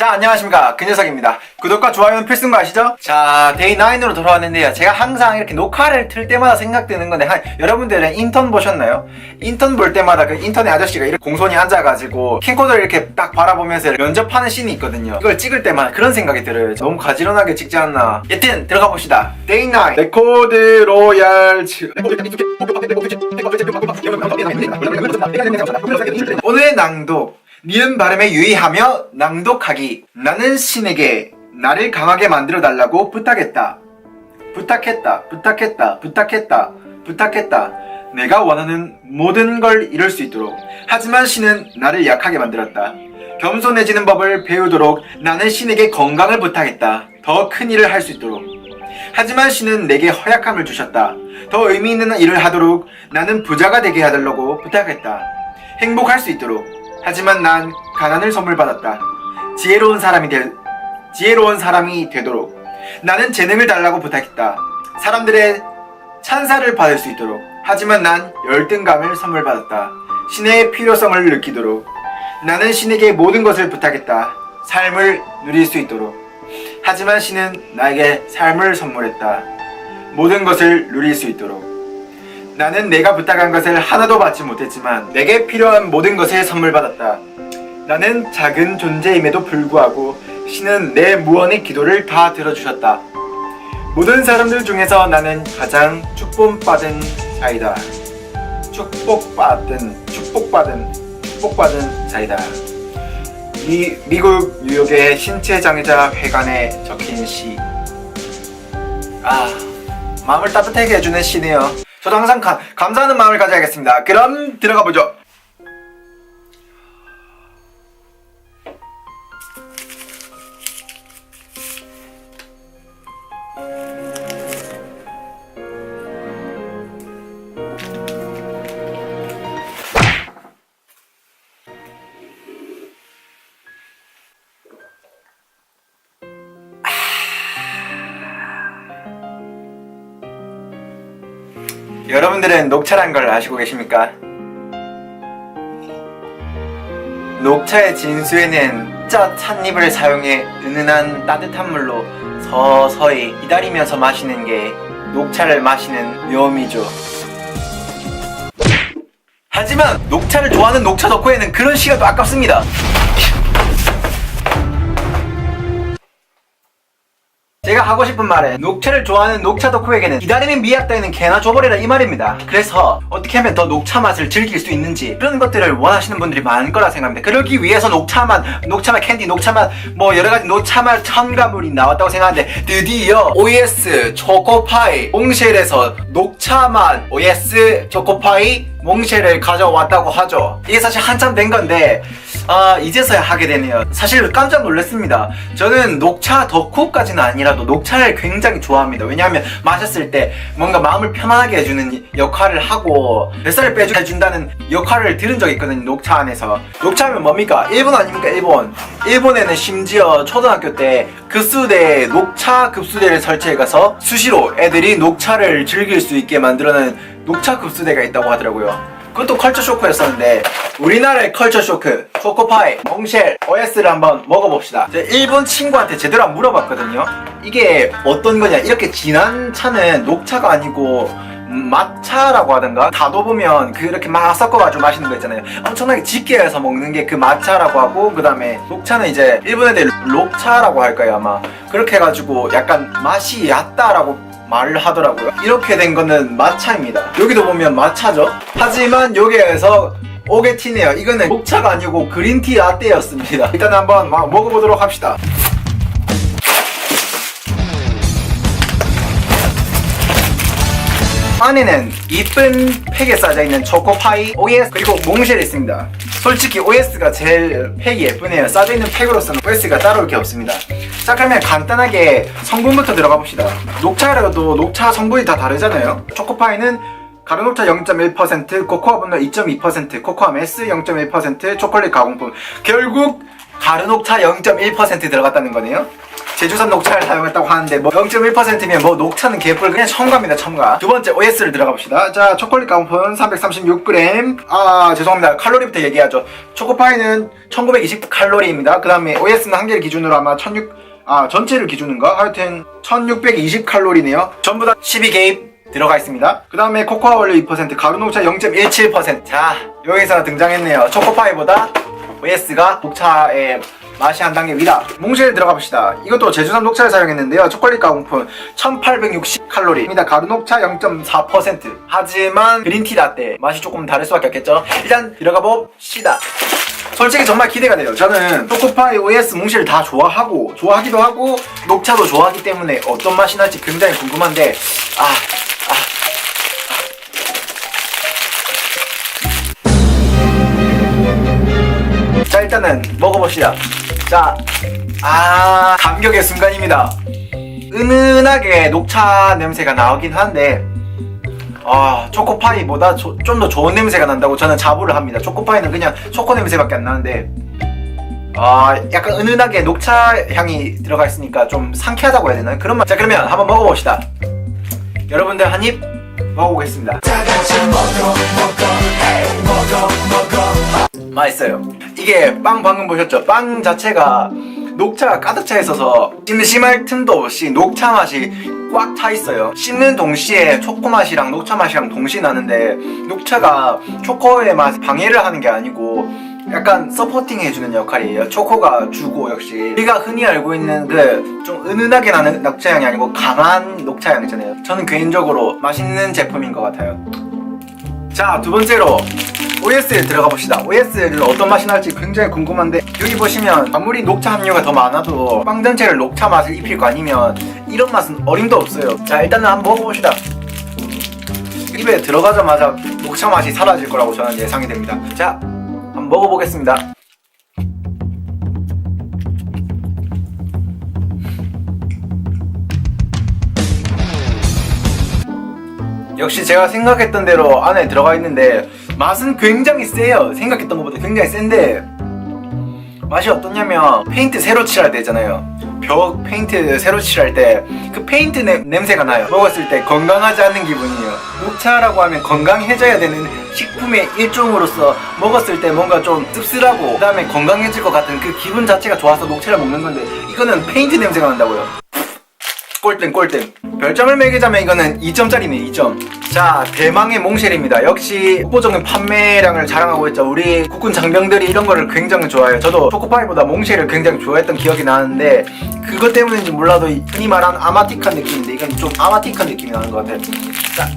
자 안녕하십니까. 그 녀석입니다. 구독과 좋아요는 필수인 거 아시죠? 자 데이 9으로 돌아왔는데요. 제가 항상 이렇게 녹화를 틀 때마다 생각드는 건데 한, 여러분들은 인턴 보셨나요? 인턴 볼 때마다 그 인턴의 아저씨가 이렇게 공손히 앉아가지고 캠코더를 이렇게 딱 바라보면서 면접하는 씬이 있거든요. 이걸 찍을 때마다 그런 생각이 들어요. 너무 가지런하게 찍지 않나. 여튼 들어가 봅시다. 데이 9 레코드 로얄 츠- 오늘의 낭독 니은 발음에 유의하며 낭독하기. 나는 신에게 나를 강하게 만들어 달라고 부탁했다. 부탁했다 부탁했다 부탁했다 부탁했다. 내가 원하는 모든 걸 이룰 수 있도록. 하지만 신은 나를 약하게 만들었다. 겸손해지는 법을 배우도록 나는 신에게 건강을 부탁했다. 더 큰 일을 할 수 있도록. 하지만 신은 내게 허약함을 주셨다. 더 의미 있는 일을 하도록 나는 부자가 되게 해달라고 부탁했다. 행복할 수 있도록. 하지만 난 가난을 선물 받았다. 지혜로운 사람이 될 지혜로운 사람이 되도록. 나는 재능을 달라고 부탁했다. 사람들의 찬사를 받을 수 있도록. 하지만 난 열등감을 선물 받았다. 신의 필요성을 느끼도록. 나는 신에게 모든 것을 부탁했다. 삶을 누릴 수 있도록. 하지만 신은 나에게 삶을 선물했다. 모든 것을 누릴 수 있도록. 나는 내가 부탁한 것을 하나도 받지 못했지만 내게 필요한 모든 것을 선물 받았다. 나는 작은 존재임에도 불구하고 신은 내 무언의 기도를 다 들어주셨다. 모든 사람들 중에서 나는 가장 축복받은 자이다. 축복받은, 축복받은, 축복받은 자이다. 미, 미국 뉴욕의 신체 장애자 회관에 적힌 시. 아, 마음을 따뜻하게 해주는 시네요. 저도 항상 가, 감사하는 마음을 가져야겠습니다. 그럼 들어가 보죠. 여러분들은 녹차란 걸 아시고 계십니까? 녹차의 진수에는 짜 찻잎을 사용해 은은한 따뜻한 물로 서서히 기다리면서 마시는 게 녹차를 마시는 묘미죠. 하지만 녹차를 좋아하는 녹차 덕후에는 그런 시간도 아깝습니다. 제가 하고 싶은 말은 녹차를 좋아하는 녹차 덕후에게는 기다림의 미학 따위는 개나 줘버리라 이 말입니다. 그래서 어떻게 하면 더 녹차 맛을 즐길 수 있는지 그런 것들을 원하시는 분들이 많을 거라 생각합니다. 그러기 위해서 녹차 맛, 녹차 맛 캔디, 녹차 맛, 뭐 여러 가지 녹차 맛 첨가물이 나왔다고 생각하는데 드디어 OS 초코파이 몽쉘에서 녹차 맛 OS 초코파이 몽쉘을 가져왔다고 하죠. 이게 사실 한참 된 건데 아 이제서야 하게 되네요. 사실 깜짝 놀랐습니다. 저는 녹차 덕후까지는 아니라도 녹차를 굉장히 좋아합니다. 왜냐하면 마셨을 때 뭔가 마음을 편안하게 해주는 역할을 하고 뱃살을 빼준다는 역할을 들은 적이 있거든요. 녹차 안에서. 녹차하면 뭡니까? 일본 아닙니까? 일본. 일본에는 심지어 초등학교 때 급수대에 녹차 급수대를 설치해가서 수시로 애들이 녹차를 즐길 수 있게 만들어낸 녹차 급수대가 있다고 하더라고요. 그것도 컬처 쇼크였었는데 우리나라의 컬처 쇼크 초코파이, 몽쉘, OS를 한번 먹어봅시다. 제가 일본 친구한테 제대로 안 물어봤거든요. 이게 어떤 거냐? 이렇게 진한 차는 녹차가 아니고 음, 마차라고 하던가? 다도 보면 그렇게 막 섞어가지고 마시는 거 있잖아요. 엄청나게 짙게 해서 먹는 게 그 마차라고 하고 그 다음에 녹차는 이제 일본 애들 록차라고 할까요 아마? 그렇게 해가지고 약간 맛이 얕다라고 말을 하더라고요. 이렇게 된 거는 마차입니다. 여기도 보면 마차죠. 하지만 여기에서 오게 티네요. 이거는 녹차가 아니고 그린티 라떼였습니다. 일단 한번 막 먹어보도록 합시다. 안에는 이쁜 팩에 싸져 있는 초코파이, OS 그리고 몽쉘이 있습니다. 솔직히 OS가 제일 팩이 예쁘네요. 싸져 있는 팩으로서는 OS가 따로 이렇게 없습니다. 자 그러면 간단하게 성분부터 들어가 봅시다. 녹차라도 녹차 성분이 다 다르잖아요. 초코파이는 가루녹차 0.1%, 코코아 분노 2.2%, 코코아 메스 0.1%, 초콜릿 가공품. 결국 가루녹차 0.1% 들어갔다는 거네요. 제주산 녹차를 사용했다고 하는데 뭐 0.1%면 뭐 녹차는 개뿔 그냥 첨가입니다 첨가. 두 번째 OS를 들어가 봅시다. 자 초콜릿 가운폰 336g 아 죄송합니다. 칼로리부터 얘기하죠. 초코파이는 1920칼로리입니다. 그 다음에 OS는 한 개를 기준으로 아마 16아 전체를 기준인가 하여튼 1620칼로리네요. 전부 다 12개입 들어가 있습니다. 그 다음에 코코아 원료 2%, 가루 녹차 0.17%. 자, 여기서 등장했네요. 초코파이보다 OS가 녹차의 맛이 한 단계 위다. 몽쉘 들어가 봅시다. 이것도 제주산 녹차를 사용했는데요. 초콜릿 가공품 1860칼로리입니다. 가루 녹차 0.4%. 하지만 그린티 라떼 맛이 조금 다를 수밖에 없겠죠. 일단 들어가 봅시다. 솔직히 정말 기대가 돼요. 저는 초코파이, OS, 몽쉘 다 좋아하고 좋아하기도 하고 녹차도 좋아하기 때문에 어떤 맛이 날지 굉장히 궁금한데 아, 아, 일단은 먹어봅시다. 자, 아 감격의 순간입니다. 은은하게 녹차 냄새가 나오긴 한데 아 초코파이보다 좀 더 좋은 냄새가 난다고 저는 자부를 합니다 초코파이는 그냥 초코 냄새밖에 안 나는데 아 약간 은은하게 녹차 향이 들어가 있으니까 좀 상쾌하다고 해야 되나요? 그런 맛. 자 그러면 한번 먹어봅시다 여러분들 한 입 먹어보겠습니다 맛있어요 이게 빵 방금 보셨죠? 빵 자체가 녹차가 가득 차 있어서 심심할 틈도 없이 녹차 맛이 꽉 차 있어요. 씹는 동시에 초코 맛이랑 녹차 맛이랑 동시에 나는데 녹차가 초코의 맛 방해를 하는 게 아니고 약간 서포팅 해주는 역할이에요. 초코가 주고 역시 우리가 흔히 알고 있는 그 좀 은은하게 나는 녹차 향이 아니고 강한 녹차 향이잖아요. 저는 개인적으로 맛있는 제품인 것 같아요. 자, 두 번째로 OS에 들어가 봅시다. OS는 어떤 맛이 날지 굉장히 궁금한데 여기 보시면 아무리 녹차 함유가 더 많아도 빵 전체를 녹차 맛을 입힐 거 아니면 이런 맛은 어림도 없어요. 자, 일단은 한번 먹어봅시다. 입에 들어가자마자 녹차 맛이 사라질 거라고 저는 예상이 됩니다. 자, 한번 먹어보겠습니다. 역시 제가 생각했던 대로 안에 들어가 있는데 맛은 굉장히 세요. 생각했던 것보다 굉장히 센데 맛이 어떠냐면 페인트 새로 칠할 때잖아요. 벽 페인트 새로 칠할 때 그 페인트 냄, 냄새가 나요. 먹었을 때 건강하지 않은 기분이에요. 녹차라고 하면 건강해져야 되는 식품의 일종으로서 먹었을 때 뭔가 좀 씁쓸하고 그다음에 건강해질 것 같은 그 기분 자체가 좋아서 녹차를 먹는 건데 이거는 페인트 냄새가 난다고요. 꼴등 꼴등 별점을 매기자면 이거는 2점짜리네 2점. 자 대망의 몽쉘입니다. 역시 국보적인 판매량을 자랑하고 있죠. 우리 국군 장병들이 이런 거를 굉장히 좋아해요. 저도 초코파이보다 몽쉘을 굉장히 좋아했던 기억이 나는데 그것 때문인지 몰라도 이 흔히 말하는 아마틱한 느낌인데 이건 좀 아마틱한 느낌이 나는 것 같아요. 자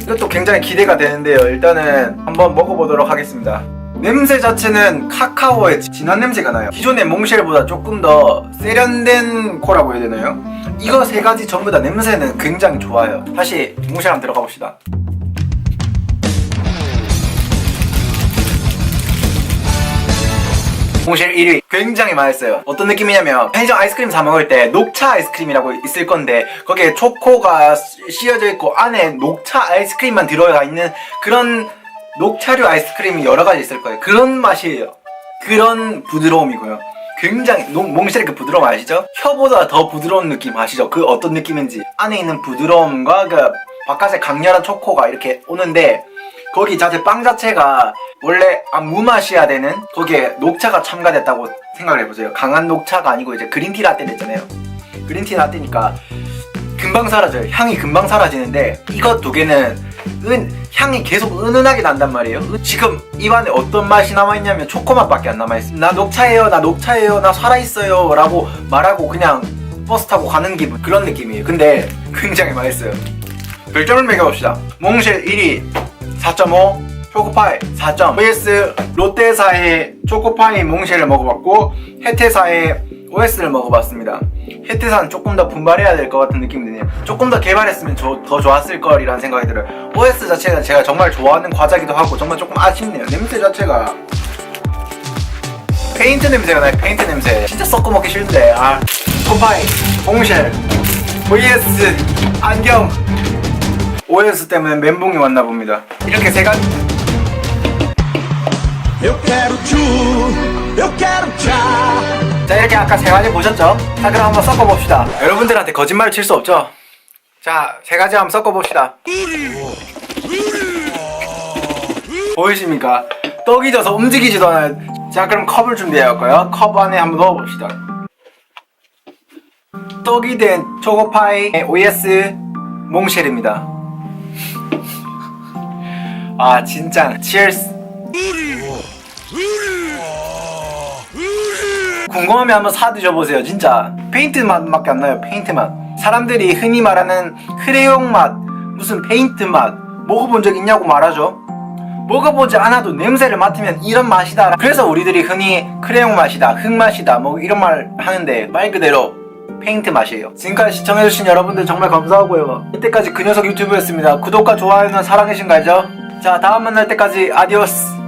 이것도 굉장히 기대가 되는데요. 일단은 한번 먹어보도록 하겠습니다. 냄새 자체는 카카오의 진한 냄새가 나요. 기존의 몽쉘보다 조금 더 세련된 코라고 해야 되나요? 이거 세 가지 전부 다 냄새는 굉장히 좋아요. 다시 몽쉘 한번 들어가 봅시다. 몽쉘 1위. 굉장히 맛있어요. 어떤 느낌이냐면 편의점 아이스크림 사 먹을 때 녹차 아이스크림이라고 있을 건데 거기에 초코가 씌어져 있고 안에 녹차 아이스크림만 들어가 있는 그런 녹차류 아이스크림이 여러 가지 있을 거예요. 그런 맛이에요. 그런 부드러움이고요 굉장히 농- 몽쉘의 그 부드러움 아시죠? 혀보다 더 부드러운 느낌 아시죠? 그 어떤 느낌인지 안에 있는 부드러움과 그 바깥에 강렬한 초코가 이렇게 오는데 거기 자체 빵 자체가 원래 아, 무맛이야 되는 거기에 녹차가 첨가됐다고 생각을 해보세요 강한 녹차가 아니고 이제 그린티 라떼 있잖아요 그린티 라떼니까 금방 사라져요 향이 금방 사라지는데 이것 두 개는 은 향이 계속 은은하게 난단 말이에요. 은- 지금 입안에 어떤 맛이 남아있냐면 초코맛밖에 안 남아있어 나 녹차예요 나 녹차예요 나 살아있어요 라고 말하고 그냥 버스 타고 가는 기분 그런 느낌이에요. 근데 굉장히 맛있어요. 별점을 매겨봅시다. 몽쉘 1위 4.5 초코파이 4점. vs 롯데사의 초코파이 몽쉘을 먹어봤고 혜태사의 OS를 먹어봤습니다. 혜태사는 조금 더 분발해야 될 것 같은 느낌이 드네요. 조금 더 개발했으면 조- 더 좋았을 거리라는 생각이 들어요. OS 자체가 제가 정말 좋아하는 과자기도 하고 정말 조금 아쉽네요. 냄새 자체가. 페인트 냄새가 나요 페인트 냄새. 진짜 섞어 먹기 싫은데. 아 초코파이 몽쉘 vs 안경. OS 때문에 멘붕이 왔나 봅니다. 이렇게 세 가지. Eu quero tchu, eu quero tchá. 자 이렇게 아까 세 가지 보셨죠? 자 그럼 한번 섞어봅시다. 여러분들한테 거짓말을 칠수 없죠? 자 세 가지 한번 섞어봅시다. 보이십니까? 떡이 져서 움직이지도 않아요. 자 그럼 컵을 준비해왔고요. 컵 안에 한번 넣어봅시다. 떡이 된 초코파이 OS 몽쉘입니다. 아 진짜. 치얼스 궁금하면 한번 사 드셔보세요 진짜. 페인트 맛밖에 안 나요 페인트 맛. 사람들이 흔히 말하는 크레용 맛 무슨 페인트 맛 먹어본 적 있냐고 말하죠. 먹어보지 않아도 냄새를 맡으면 이런 맛이다. 그래서 우리들이 흔히 크레용 맛이다 흙 맛이다 뭐 이런 말 하는데 말 그대로 페인트 맛이에요. 지금까지 시청해주신 여러분들 정말 감사하고요. 이때까지 그 녀석 유튜브였습니다. 구독과 좋아요는 사랑해주신 거 알죠? 자 다음 만날 때까지 아디오스